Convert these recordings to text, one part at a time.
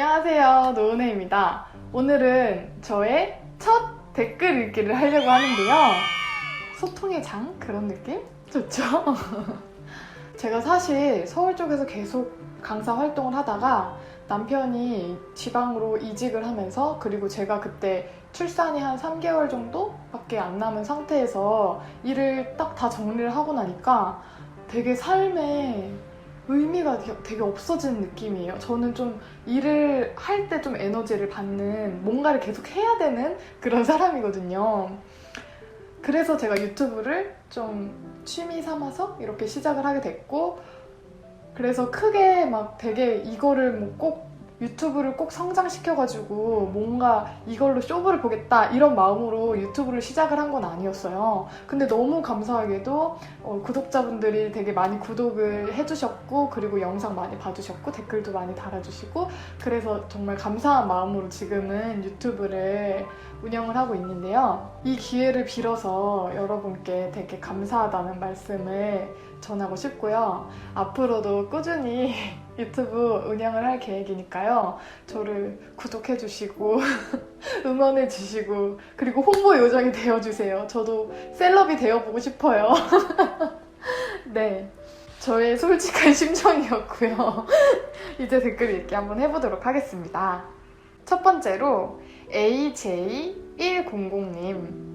안녕하세요. 노은혜입니다. 오늘은 저의 첫 댓글 읽기를 하려고 하는데요. 소통의 장? 그런 느낌? 좋죠? 제가 사실 서울 쪽에서 계속 강사 활동을 하다가 남편이 지방으로 이직을 하면서 그리고 제가 그때 출산이 한 3개월 정도밖에 안 남은 상태에서 일을 딱 다 정리를 하고 나니까 되게 삶에 의미가 되게- 없어지는 느낌이에요. 저는 좀 일을 할 때 좀 에너지를 받는 뭔가를 계속 해야 되는 그런 사람이거든요. 그래서 제가 유튜브를 좀 취미 삼아서 이렇게 시작을 하게 됐고 그래서 크게 막 되게 이거를 뭐꼭 유튜브를 꼭 성장시켜가지고 뭔가 이걸로 쇼부를 보겠다 이런 마음으로 유튜브를 시작을 한 건 아니었어요. 근데 너무 감사하게도 어, 구독자분들이 되게 많이 구독을 해주셨고 그리고 영상 많이 봐주셨고 댓글도 많이 달아주시고 그래서 정말 감사한 마음으로 지금은 유튜브를 운영을 하고 있는데요. 이 기회를 빌어서 여러분께 되게 감사하다는 말씀을 전하고 싶고요. 앞으로도 꾸준히 유튜브 운영을 할 계획이니까요. 저를 구독해주시고 응원해주시고 그리고 홍보 요정이 되어주세요. 저도 셀럽이 되어보고 싶어요. 네. 저의 솔직한 심정이었고요. 이제 댓글 읽기 한번 해보도록 하겠습니다. 첫 번째로 AJ100님.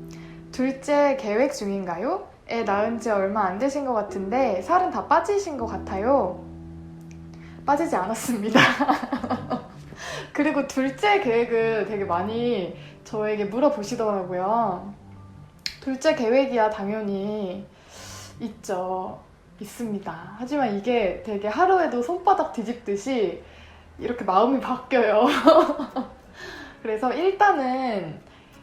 둘째 계획 중인가요? 애 낳은 지 얼마 안 되신 것 같은데 살은 다 빠지신 것 같아요. 빠지지 않았습니다. 그리고 둘째 계획을 되게 많이 저에게 물어보시더라고요. 둘째 계획이야 당연히 있죠. 있습니다. 하지만 이게 되게 하루에도 손바닥 뒤집듯이 이렇게 마음이 바뀌어요. 그래서 일단은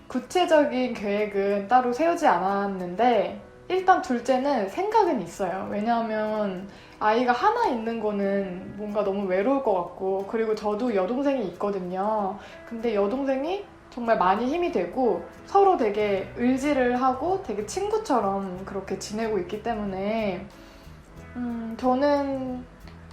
구체적인 계획은 따로 세우지 않았는데 일단 둘째는 생각은 있어요. 왜냐하면 아이가 하나 있는 거는 뭔가 너무 외로울 것 같고 그리고 저도 여동생이 있거든요. 근데 여동생이 정말 많이 힘이 되고 서로 되게 의지를 하고 되게 친구처럼 그렇게 지내고 있기 때문에 음, 저는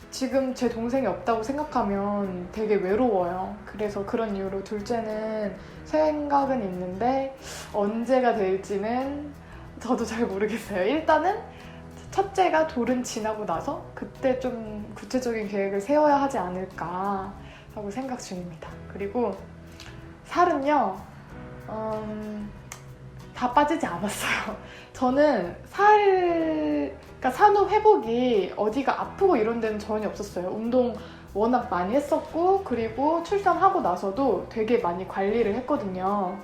지금 제 동생이 없다고 생각하면 되게 외로워요. 그래서 그런 이유로 둘째는 생각은 있는데 언제가 될지는 저도 잘 모르겠어요. 일단은 첫째가 돌은 지나고 나서 그때 좀 구체적인 계획을 세워야 하지 않을까 하고 생각 중입니다. 그리고 살은요, 음, 다 빠지지 않았어요. 저는 살, 그러니까 산후 회복이 어디가 아프고 이런 데는 전혀 없었어요. 운동 워낙 많이 했었고, 그리고 출산하고 나서도 되게 많이 관리를 했거든요.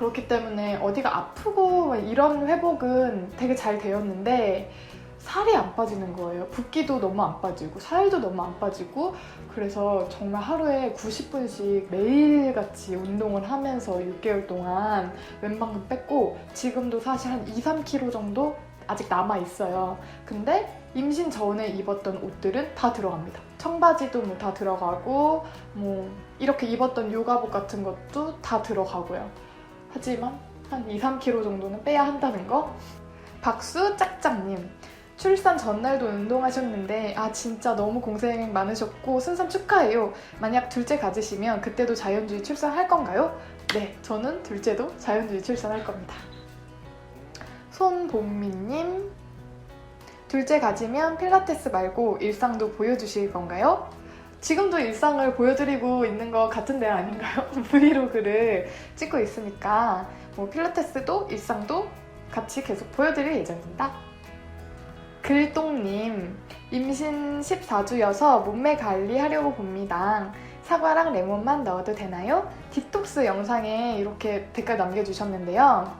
그렇기 때문에 어디가 아프고 이런 회복은 되게 잘 되었는데, 살이 안 빠지는 거예요. 붓기도 너무 안 빠지고, 살도 너무 안 빠지고, 그래서 정말 하루에 90분씩 매일같이 운동을 하면서 6개월 동안 웬만큼 뺐고 지금도 사실 한 2, 3kg 정도 아직 남아 있어요. 근데 임신 전에 입었던 옷들은 다 들어갑니다. 청바지도 뭐 다 들어가고 뭐 이렇게 입었던 요가복 같은 것도 다 들어가고요. 하지만 한 2, 3kg 정도는 빼야 한다는 거. 박수 짝짝님. 출산 전날도 운동하셨는데 아 진짜 너무 고생 많으셨고 순산 축하해요. 만약 둘째 가지시면 그때도 자연주의 출산할 건가요? 네, 저는 둘째도 자연주의 출산할 겁니다. 손봄미님 둘째 가지면 필라테스 말고 일상도 보여주실 건가요? 지금도 일상을 보여드리고 있는 것 같은데 아닌가요? 브이로그를 찍고 있으니까 뭐 필라테스도 일상도 같이 계속 보여드릴 예정입니다. 글똥님, 임신 14주여서 몸매 관리하려고 봅니다. 사과랑 레몬만 넣어도 되나요? 디톡스 영상에 이렇게 댓글 남겨주셨는데요.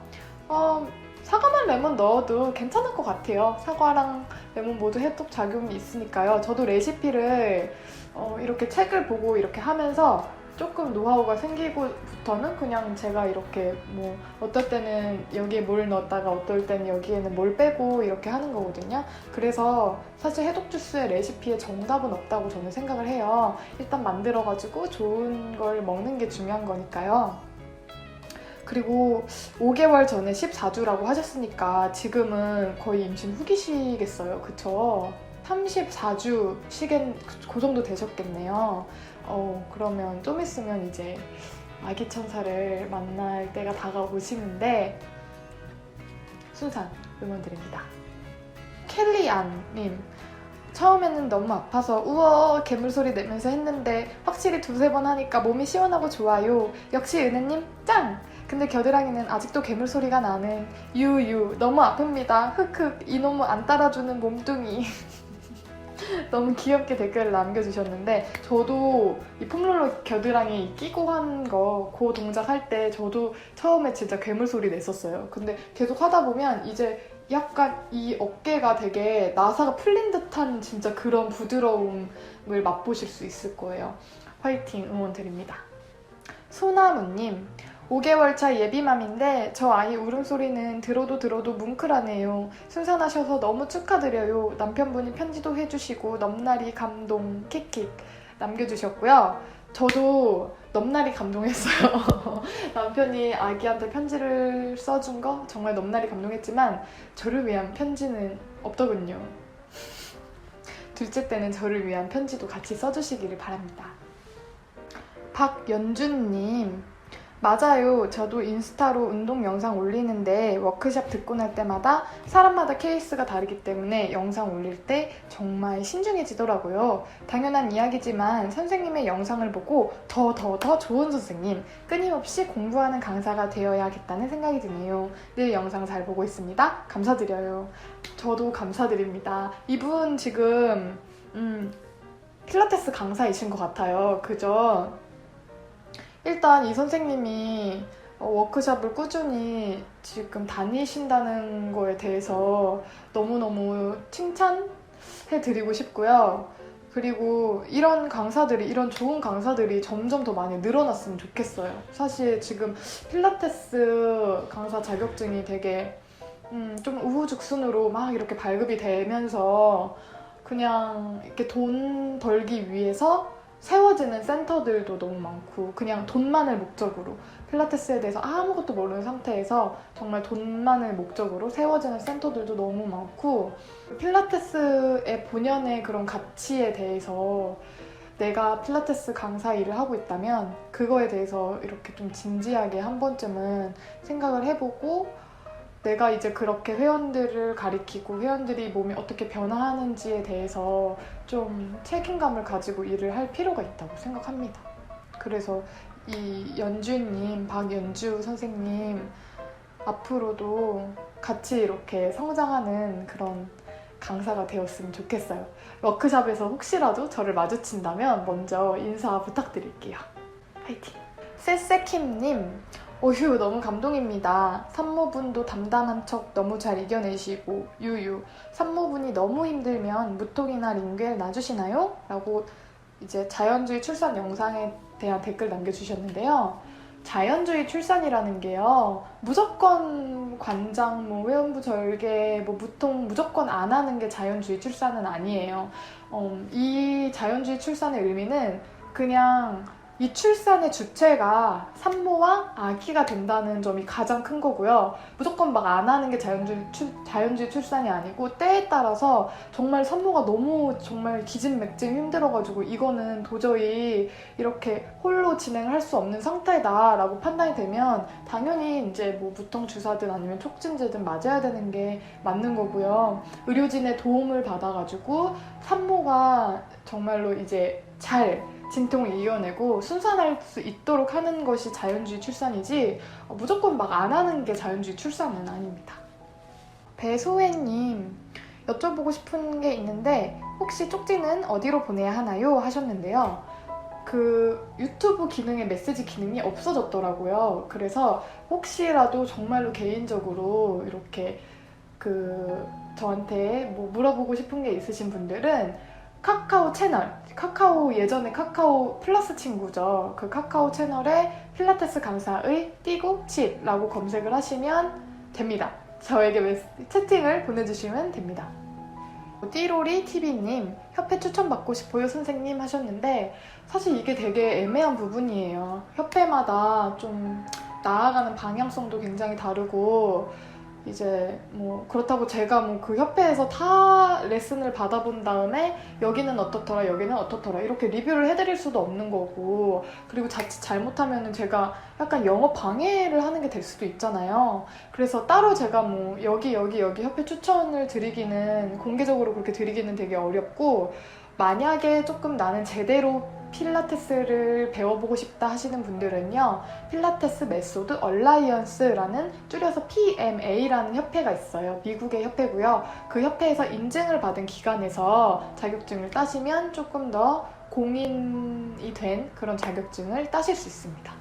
어, 사과만 레몬 넣어도 괜찮을 것 같아요. 사과랑 레몬 모두 해독 작용이 있으니까요. 저도 레시피를 어, 이렇게 책을 보고 이렇게 하면서 조금 노하우가 생기고부터는 그냥 제가 이렇게 뭐 어떨 때는 여기에 뭘 넣었다가 어떨 때는 여기에는 뭘 빼고 이렇게 하는 거거든요. 그래서 사실 해독 주스의 레시피에 정답은 없다고 저는 생각을 해요. 일단 만들어가지고 좋은 걸 먹는 게 중요한 거니까요. 그리고 5개월 전에 14주라고 하셨으니까 지금은 거의 임신 후기시겠어요. 그쵸? 34주 시간 그 정도 되셨겠네요. 어, 그러면 좀 있으면 이제 아기 천사를 만날 때가 다가오시는데 순산 응원드립니다. 켈리안님 처음에는 너무 아파서 우와 괴물 소리 내면서 했는데 확실히 두세 번 하니까 몸이 시원하고 좋아요. 역시 은혜님 짱! 근데 겨드랑이는 아직도 괴물 소리가 나는 유유 너무 아픕니다. 흑흑 이놈의 안 따라주는 몸뚱이. 너무 귀엽게 댓글을 남겨주셨는데 저도 이 폼롤러 겨드랑이 끼고 한 거 그 동작 할 때 저도 처음에 진짜 괴물 소리 냈었어요. 근데 계속 하다 보면 이제 약간 이 어깨가 되게 나사가 풀린 듯한 진짜 그런 부드러움을 맛보실 수 있을 거예요. 화이팅 응원 드립니다. 소나무님 5개월 차 예비맘인데 저 아이 울음소리는 들어도 들어도 뭉클하네요. 순산하셔서 너무 축하드려요. 남편분이 편지도 해주시고 넘나리 감동 킥킥 남겨주셨고요. 저도 넘나리 감동했어요. 남편이 아기한테 편지를 써준 거 정말 넘나리 감동했지만 저를 위한 편지는 없더군요. 둘째 때는 저를 위한 편지도 같이 써주시기를 바랍니다. 박연준님 맞아요. 저도 인스타로 운동 영상 올리는데 워크샵 듣고 날 때마다 사람마다 케이스가 다르기 때문에 영상 올릴 때 정말 신중해지더라고요. 당연한 이야기지만 선생님의 영상을 보고 더 더 더 좋은 선생님, 끊임없이 공부하는 강사가 되어야겠다는 생각이 드네요. 늘 영상 잘 보고 있습니다. 감사드려요. 저도 감사드립니다. 이분 지금 음, 필라테스 강사이신 것 같아요. 그죠? 일단 이 선생님이 어, 워크샵을 꾸준히 지금 다니신다는 거에 대해서 너무너무 칭찬해드리고 싶고요. 그리고 이런 강사들이, 이런 좋은 강사들이 점점 더 많이 늘어났으면 좋겠어요. 사실 지금 필라테스 강사 자격증이 되게 음, 좀 우후죽순으로 막 이렇게 발급이 되면서 그냥 이렇게 돈 벌기 위해서 세워지는 센터들도 너무 많고 그냥 돈만을 목적으로 필라테스에 대해서 아무것도 모르는 상태에서 정말 돈만을 목적으로 세워지는 센터들도 너무 많고 필라테스의 본연의 그런 가치에 대해서 내가 필라테스 강사 일을 하고 있다면 그거에 대해서 이렇게 좀 진지하게 한 번쯤은 생각을 해보고 내가 이제 그렇게 회원들을 가리키고 회원들이 몸이 어떻게 변화하는지에 대해서 좀 책임감을 가지고 일을 할 필요가 있다고 생각합니다. 그래서 이 연주님, 박연주 선생님 앞으로도 같이 이렇게 성장하는 그런 강사가 되었으면 좋겠어요. 워크샵에서 혹시라도 저를 마주친다면 먼저 인사 부탁드릴게요. 파이팅! 세세킴님, 어휴 너무 감동입니다. 산모분도 담담한 척 너무 잘 이겨내시고 유유 산모분이 너무 힘들면 무통이나 링겔 놔주시나요? 라고 이제 자연주의 출산 영상에 대한 댓글 남겨주셨는데요. 자연주의 출산이라는 게요 무조건 관장, 뭐 회원부 절개, 뭐 무통 무조건 안 하는 게 자연주의 출산은 아니에요. 어, 이 자연주의 출산의 의미는 그냥 이 출산의 주체가 산모와 아기가 된다는 점이 가장 큰 거고요. 무조건 막 안 하는 게 자연주의, 출, 자연주의 출산이 아니고 때에 따라서 정말 산모가 너무 정말 기진맥진 힘들어가지고 이거는 도저히 이렇게 홀로 진행을 할수 없는 상태다라고 판단이 되면 당연히 이제 뭐 무통 주사든 아니면 촉진제든 맞아야 되는 게 맞는 거고요. 의료진의 도움을 받아가지고 산모가 정말로 이제 잘 진통을 이겨내고 순산할 수 있도록 하는 것이 자연주의 출산이지 어, 무조건 막 안 하는 게 자연주의 출산은 아닙니다. 배소혜님 여쭤보고 싶은 게 있는데 혹시 쪽지는 어디로 보내야 하나요? 하셨는데요. 그 유튜브 기능의 메시지 기능이 없어졌더라고요. 그래서 혹시라도 정말로 개인적으로 이렇게 그 저한테 뭐 물어보고 싶은 게 있으신 분들은 카카오 채널 카카오 예전에 카카오 플러스 친구죠. 그 카카오 채널에 필라테스 강사의 띠고 칩라고 검색을 하시면 됩니다. 저에게 채팅을 보내주시면 됩니다. 띠로리 TV님 협회 추천받고 싶어요 선생님 하셨는데 사실 이게 되게 애매한 부분이에요. 협회마다 좀 나아가는 방향성도 굉장히 다르고 이제 뭐 그렇다고 제가 뭐 그 협회에서 다 레슨을 받아본 다음에 여기는 어떻더라 여기는 어떻더라 이렇게 리뷰를 해드릴 수도 없는 거고 그리고 자칫 잘못하면은 제가 약간 영업 방해를 하는 게 될 수도 있잖아요. 그래서 따로 제가 뭐 여기 여기 여기 협회 추천을 드리기는 공개적으로 그렇게 드리기는 되게 어렵고 만약에 조금 나는 제대로 필라테스를 배워보고 싶다 하시는 분들은요, 필라테스 메소드 얼라이언스라는 줄여서 PMA라는 협회가 있어요. 미국의 협회고요. 그 협회에서 인증을 받은 기관에서 자격증을 따시면 조금 더 공인이 된 그런 자격증을 따실 수 있습니다.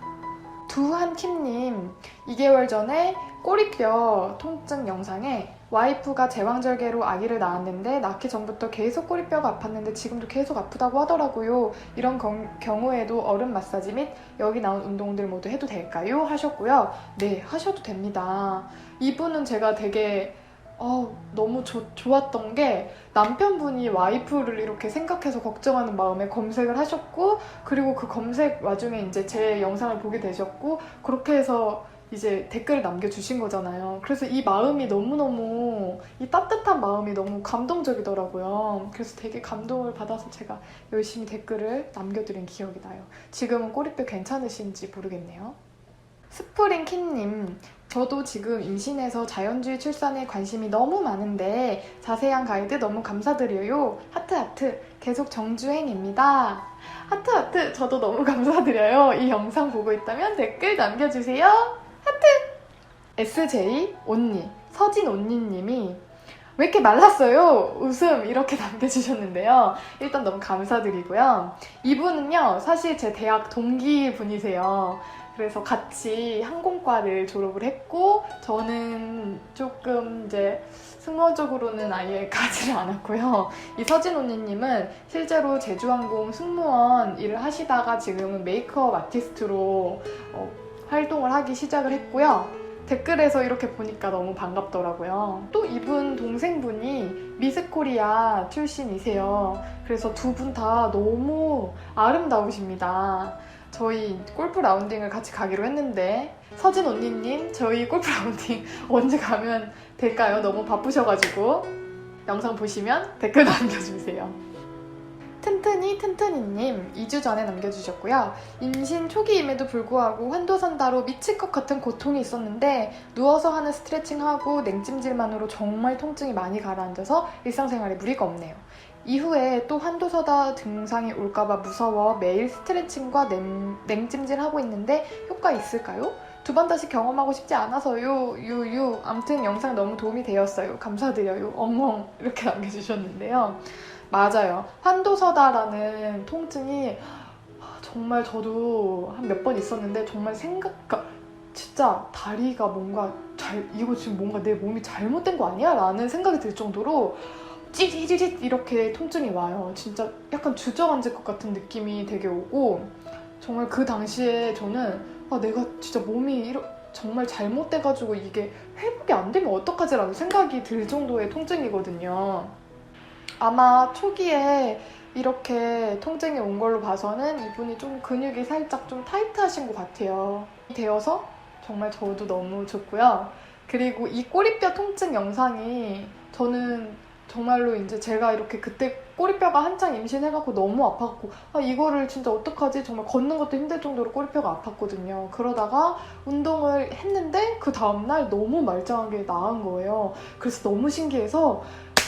두한킴님, 2개월 전에 꼬리뼈 통증 영상에 와이프가 제왕절개로 아기를 낳았는데 낳기 전부터 계속 꼬리뼈가 아팠는데 지금도 계속 아프다고 하더라고요. 이런 경, 경우에도 얼음 마사지 및 여기 나온 운동들 모두 해도 될까요? 하셨고요. 네, 하셔도 됩니다. 이분은 제가 되게 어, 너무 조- 좋았던 게 남편분이 와이프를 이렇게 생각해서 걱정하는 마음에 검색을 하셨고 그리고 그 검색 와중에 이제 제 영상을 보게 되셨고 그렇게 해서 이제 댓글을 남겨주신 거잖아요. 그래서 이 마음이 너무너무, 이 따뜻한 마음이 너무 감동적이더라고요. 그래서 되게 감동을 받아서 제가 열심히 댓글을 남겨드린 기억이 나요. 지금은 꼬리뼈 괜찮으신지 모르겠네요. 스프링 킴님, 저도 지금 임신해서 자연주의 출산에 관심이 너무 많은데 자세한 가이드 너무 감사드려요. 하트 하트 계속 정주행입니다. 하트 하트 저도 너무 감사드려요. 이 영상 보고 있다면 댓글 남겨주세요. SJ 온니 서진 온니님이 왜 이렇게 말랐어요? 웃음 이렇게 남겨주셨는데요. 일단 너무 감사드리고요. 이분은요 사실 제 대학 동기 분이세요. 그래서 같이 항공과를 졸업을 했고 저는 조금 이제 승무원적으로는 아예 가지를 않았고요. 이 서진 언니님은 실제로 제주항공 승무원 일을 하시다가 지금은 메이크업 아티스트로 어, 활동을 하기 시작을 했고요. 댓글에서 이렇게 보니까 너무 반갑더라고요. 또 이분 동생분이 미스코리아 출신이세요. 그래서 두 분 다 너무 아름다우십니다. 저희 골프 라운딩을 같이 가기로 했는데 서진 언니님 저희 골프 라운딩 언제 가면 될까요? 너무 바쁘셔가지고 영상 보시면 댓글 남겨주세요. 튼튼이 튼튼이님 2주 전에 남겨주셨고요. 임신 초기임에도 불구하고 환도선다로 미칠 것 같은 고통이 있었는데 누워서 하는 스트레칭하고 냉찜질만으로 정말 통증이 많이 가라앉아서 일상생활에 무리가 없네요. 이후에 또 환도서다 증상이 올까봐 무서워 매일 스트레칭과 냉, 냉찜질 하고 있는데 효과 있을까요? 두 번 다시 경험하고 싶지 않아서요. 유유. 암튼 영상 너무 도움이 되었어요. 감사드려요. 엉엉 이렇게 남겨주셨는데요. 맞아요. 환도서다라는 통증이 정말 저도 한 몇 번 있었는데 정말 생각, 그러니까 진짜 다리가 뭔가 잘, 이거 지금 뭔가 내 몸이 잘못된 거 아니야? 라는 생각이 들 정도로 찌릿찌릿 이렇게 통증이 와요. 진짜 약간 주저앉을 것 같은 느낌이 되게 오고 정말 그 당시에 저는 아, 내가 진짜 몸이 이러, 정말 잘못돼가지고 이게 회복이 안 되면 어떡하지라는 생각이 들 정도의 통증이거든요. 아마 초기에 이렇게 통증이 온 걸로 봐서는 이분이 좀 근육이 살짝 좀 타이트하신 것 같아요. 되어서 정말 저도 너무 좋고요. 그리고 이 꼬리뼈 통증 영상이 저는 정말로 이제 제가 이렇게 그때 꼬리뼈가 한창 임신해갖고 너무 아팠고 아 이거를 진짜 어떡하지 정말 걷는 것도 힘들 정도로 꼬리뼈가 아팠거든요 그러다가 운동을 했는데 그 다음날 너무 말짱하게 나은 거예요 그래서 너무 신기해서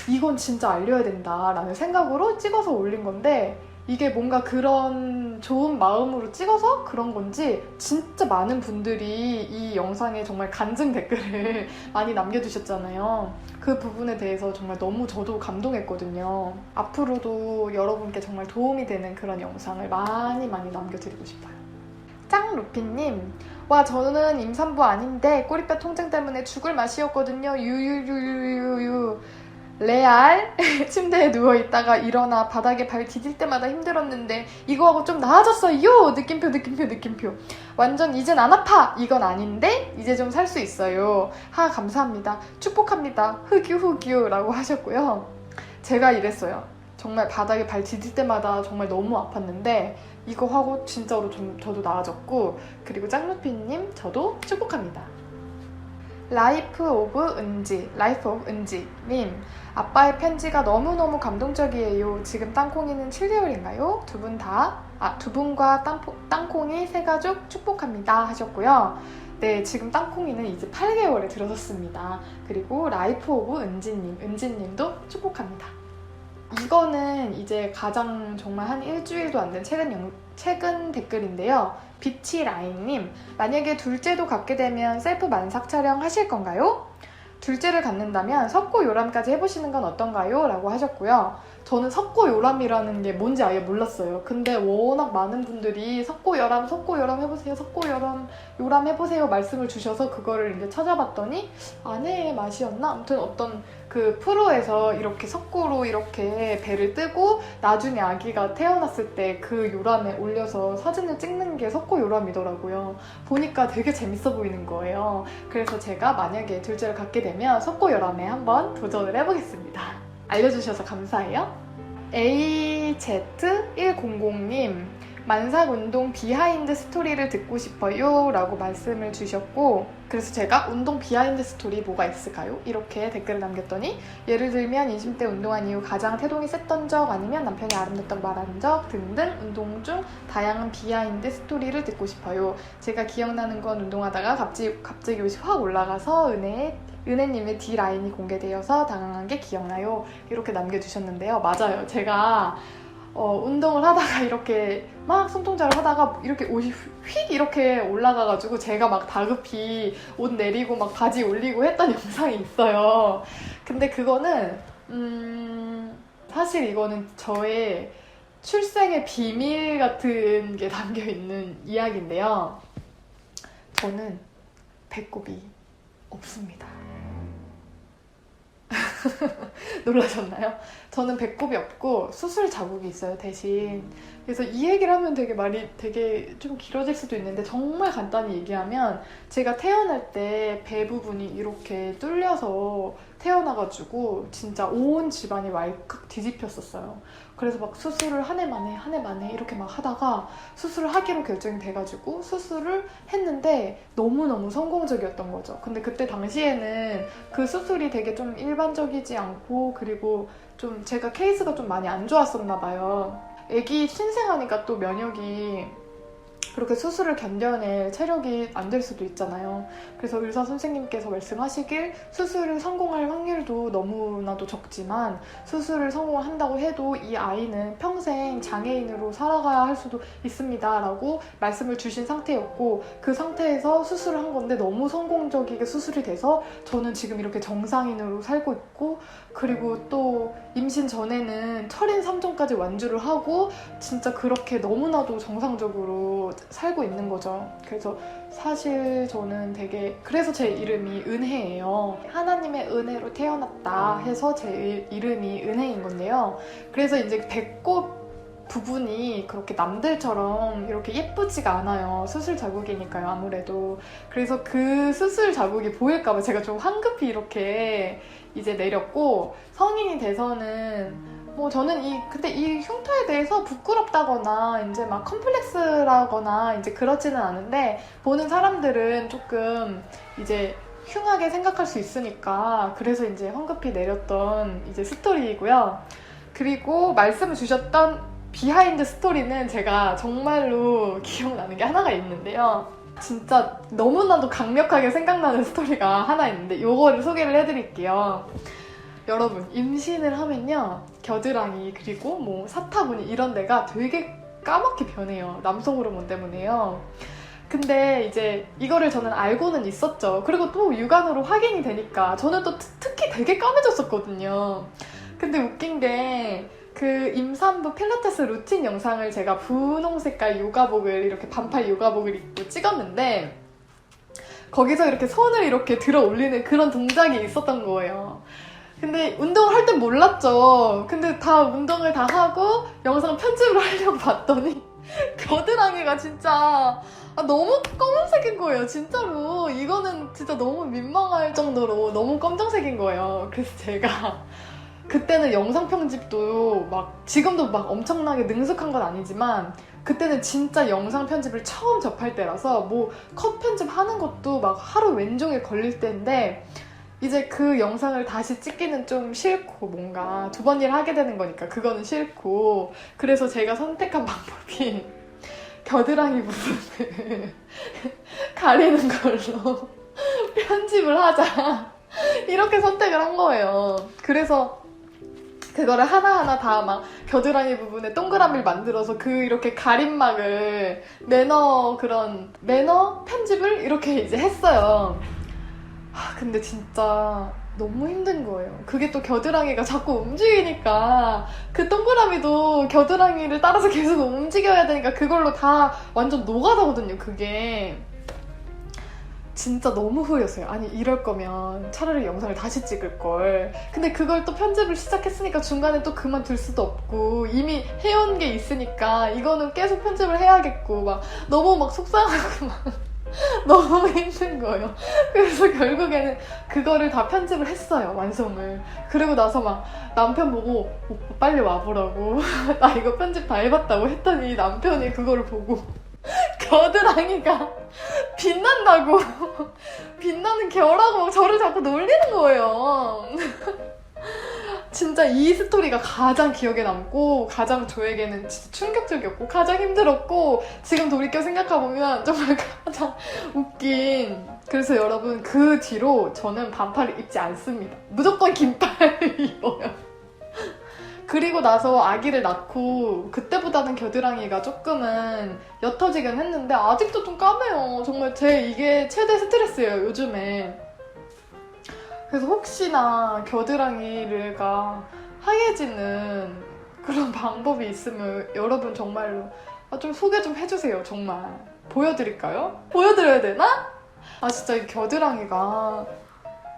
이건 진짜 알려야 된다라는 생각으로 찍어서 올린 건데 이게 뭔가 그런 좋은 마음으로 찍어서 그런 건지 진짜 많은 분들이 이 영상에 정말 간증 댓글을 많이 남겨주셨잖아요. 그 부분에 대해서 정말 너무 저도 감동했거든요. 앞으로도 여러분께 정말 도움이 되는 그런 영상을 많이 많이 남겨드리고 싶어요. 짱루피님, 와 저는 임산부 아닌데 꼬리뼈 통증 때문에 죽을 맛이었거든요. 유유유유유유. 레알 침대에 누워 있다가 일어나 바닥에 발 디딜 때마다 힘들었는데 이거하고 좀 나아졌어요. 느낌표 느낌표 느낌표. 완전 이젠 안 아파. 이건 아닌데 이제 좀 살 수 있어요. 하 감사합니다. 축복합니다. 흑유 흑유라고 하셨고요. 제가 이랬어요. 정말 바닥에 발 디딜 때마다 정말 너무 아팠는데 이거 하고 진짜로 좀 저도 나아졌고 그리고 짱루피님 저도 축복합니다. 라이프 오브 은지, 라이프 오브 은지님. 아빠의 편지가 너무너무 감동적이에요. 지금 땅콩이는 7개월인가요? 두 분 다, 아, 두 분과 땅포, 땅콩이 세 가족 축복합니다. 하셨고요. 네, 지금 땅콩이는 이제 8개월에 들어섰습니다. 그리고 라이프 오브 은지님, 은지님도 축복합니다. 이거는 이제 가장 정말 한 일주일도 안 된 최근, 영, 최근 댓글인데요. 비치 라인님, 만약에 둘째도 갖게 되면 셀프 만삭 촬영 하실 건가요? 둘째를 갖는다면 석고 요람까지 해보시는 건 어떤가요? 라고 하셨고요. 저는 석고 요람이라는 게 뭔지 아예 몰랐어요. 근데 워낙 많은 분들이 석고 요람, 석고 요람 해보세요, 석고 요람, 요람 해보세요 말씀을 주셔서 그거를 이제 찾아봤더니 아내의 맛이었나? 아무튼 어떤 그 프로에서 이렇게 석고로 이렇게 배를 뜨고 나중에 아기가 태어났을 때 그 요람에 올려서 사진을 찍는 게 석고 요람이더라고요. 보니까 되게 재밌어 보이는 거예요. 그래서 제가 만약에 둘째를 갖게 되면 석고 요람에 한번 도전을 해보겠습니다. 알려주셔서 감사해요. AZ100님, 만삭 운동 비하인드 스토리를 듣고 싶어요. 라고 말씀을 주셨고, 그래서 제가 운동 비하인드 스토리 뭐가 있을까요? 이렇게 댓글을 남겼더니, 예를 들면 인심 때 운동한 이후 가장 태동이 셌던 적, 아니면 남편이 아름답다고 말한 적 등등 운동 중 다양한 비하인드 스토리를 듣고 싶어요. 제가 기억나는 건 운동하다가 갑자기, 갑자기 옷이 확 올라가서 은혜의 은혜님의 D 라인이 공개되어서 당황한 게 기억나요. 이렇게 남겨주셨는데요. 맞아요. 제가 어, 운동을 하다가 이렇게 막 손동작을 하다가 이렇게 옷이 휙 이렇게 올라가가지고 제가 막 다급히 옷 내리고 막 바지 올리고 했던 영상이 있어요. 근데 그거는 음, 사실 이거는 저의 출생의 비밀 같은 게 담겨 있는 이야기인데요. 저는 배꼽이 없습니다. 놀라셨나요? 저는 배꼽이 없고 수술 자국이 있어요 대신. 그래서 이 얘기를 하면 되게 말이 되게 좀 길어질 수도 있는데 정말 간단히 얘기하면 제가 태어날 때 배 부분이 이렇게 뚫려서 태어나가지고 진짜 온 집안이 왈칵 뒤집혔었어요 그래서 막 수술을 한 해 만에 한 해 만에 이렇게 막 하다가 수술을 하기로 결정이 돼가지고 수술을 했는데 너무너무 성공적이었던 거죠 근데 그때 당시에는 그 수술이 되게 좀 일반적이지 않고 그리고 좀 제가 케이스가 좀 많이 안 좋았었나 봐요. 애기 신생하니까 또 면역이 그렇게 수술을 견뎌낼 체력이 안 될 수도 있잖아요. 그래서 의사 선생님께서 말씀하시길 수술을 성공할 확률도 너무나도 적지만 수술을 성공한다고 해도 이 아이는 평생 장애인으로 살아가야 할 수도 있습니다. 라고 말씀을 주신 상태였고 그 상태에서 수술을 한 건데 너무 성공적이게 수술이 돼서 저는 지금 이렇게 정상인으로 살고 있고 그리고 또 임신 전에는 철인 3종까지 완주를 하고 진짜 그렇게 너무나도 정상적으로 살고 있는 거죠. 그래서 사실 저는 되게 그래서 제 이름이 은혜예요. 하나님의 은혜로 태어났다 해서 제 이름이 은혜인 건데요. 그래서 이제 배꼽 부분이 그렇게 남들처럼 이렇게 예쁘지가 않아요. 수술 자국이니까요, 아무래도. 그래서 그 수술 자국이 보일까봐 제가 좀 황급히 이렇게 이제 내렸고, 성인이 돼서는 뭐 저는 이 근데 이 흉터에 대해서 부끄럽다거나 이제 막 컴플렉스라거나 이제 그렇지는 않은데 보는 사람들은 조금 이제 흉하게 생각할 수 있으니까 그래서 이제 황급히 내렸던 이제 스토리이고요. 그리고 말씀을 주셨던 비하인드 스토리는 제가 정말로 기억나는 게 하나가 있는데요. 진짜 너무나도 강력하게 생각나는 스토리가 하나 있는데 이거를 소개를 해드릴게요. 여러분 임신을 하면요 겨드랑이 그리고 뭐 사타구니 이런 데가 되게 까맣게 변해요. 남성 호르몬 때문에요. 근데 이제 이거를 저는 알고는 있었죠. 그리고 또 육안으로 확인이 되니까 저는 또 특히 되게 까매졌었거든요. 근데 웃긴 게 그 임산부 필라테스 루틴 영상을 제가 분홍 색깔 요가복을 이렇게 반팔 요가복을 입고 찍었는데 거기서 이렇게 손을 이렇게 들어 올리는 그런 동작이 있었던 거예요. 근데 운동을 할땐 몰랐죠. 근데 다 운동을 다 하고 영상 편집을 하려고 봤더니 겨드랑이가 진짜 아, 너무 검은색인 거예요. 진짜로. 이거는 진짜 너무 민망할 정도로 너무 검정색인 거예요. 그래서 제가 그때는 영상 편집도 막 지금도 막 엄청나게 능숙한 건 아니지만 그때는 진짜 영상 편집을 처음 접할 때라서 뭐 컷 편집하는 것도 막 하루 왼종일 걸릴 때인데 이제 그 영상을 다시 찍기는 좀 싫고 뭔가 두 번 일 하게 되는 거니까 그거는 싫고 그래서 제가 선택한 방법이 겨드랑이 부분을 가리는 걸로 편집을 하자 이렇게 선택을 한 거예요. 그래서 그거를 하나하나 다 막 겨드랑이 부분에 동그라미를 만들어서 그 이렇게 가림막을 매너 그런 매너 편집을 이렇게 이제 했어요. 아, 근데 진짜 너무 힘든 거예요. 그게 또 겨드랑이가 자꾸 움직이니까 그 동그라미도 겨드랑이를 따라서 계속 움직여야 되니까 그걸로 다 완전 녹아가거든요, 그게. 진짜 너무 후회였어요. 아니, 이럴 거면 차라리 영상을 다시 찍을 걸. 근데 그걸 또 편집을 시작했으니까 중간에 또 그만둘 수도 없고, 이미 해온 게 있으니까 이거는 계속 편집을 해야겠고, 막 너무 막 속상하고 막 너무 힘든 거예요. 그래서 결국에는 그거를 다 편집을 했어요, 완성을. 그리고 나서 막 남편 보고, 오빠 빨리 와보라고. 나 이거 편집 다 해봤다고 했더니 남편이 그거를 보고, 겨드랑이가 빛난다고. 빛나는 겨라고 막 저를 자꾸 놀리는 거예요. 진짜 이 스토리가 가장 기억에 남고 가장 저에게는 진짜 충격적이었고 가장 힘들었고 지금 돌이켜 생각해보면 정말 가장 웃긴. 그래서 여러분 그 뒤로 저는 반팔을 입지 않습니다. 무조건 긴팔을 입어요. 그리고 나서 아기를 낳고 그때보다는 겨드랑이가 조금은 옅어지긴 했는데 아직도 좀 까매요. 정말 제 이게 최대 스트레스예요 요즘에 그래서 혹시나 겨드랑이가 하얘지는 그런 방법이 있으면 여러분 정말로 아, 좀 소개 좀 해주세요 정말 보여드릴까요? 보여드려야 되나? 아 진짜 이 겨드랑이가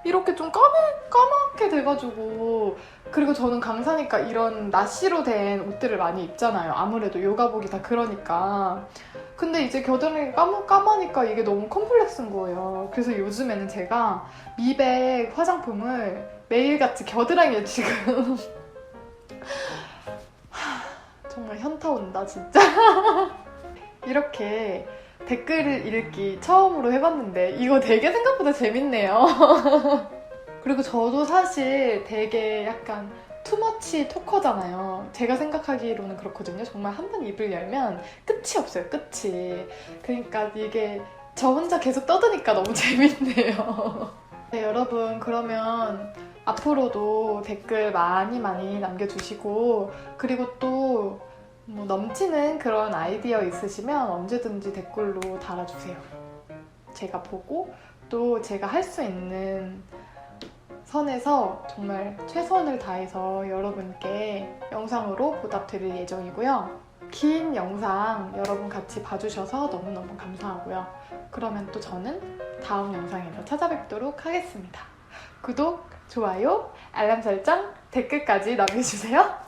이렇게 좀 까매, 까맣게 돼가지고 그리고 저는 강사니까 이런 나시로 된 옷들을 많이 입잖아요 아무래도 요가복이 다 그러니까 근데 이제 겨드랑이 까마, 까마니까 이게 너무 컴플렉스인 거예요. 그래서 요즘에는 제가 미백 화장품을 매일같이 겨드랑이에 지금 하, 정말 현타 온다 진짜. 이렇게 댓글을 읽기 처음으로 해봤는데 이거 되게 생각보다 재밌네요. 그리고 저도 사실 되게 약간 투머치 토커잖아요. 제가 생각하기로는 그렇거든요. 정말 한 번 입을 열면 끝이 없어요. 끝이. 그러니까 이게 저 혼자 계속 떠드니까 너무 재밌네요. 네, 여러분 그러면 앞으로도 댓글 많이 많이 남겨주시고 그리고 또 뭐 넘치는 그런 아이디어 있으시면 언제든지 댓글로 달아주세요. 제가 보고 또 제가 할 수 있는 선에서 정말 최선을 다해서 여러분께 영상으로 보답드릴 예정이고요. 긴 영상 여러분 같이 봐주셔서 너무너무 감사하고요. 그러면 또 저는 다음 영상에서 찾아뵙도록 하겠습니다. 구독, 좋아요, 알람 설정, 댓글까지 남겨주세요.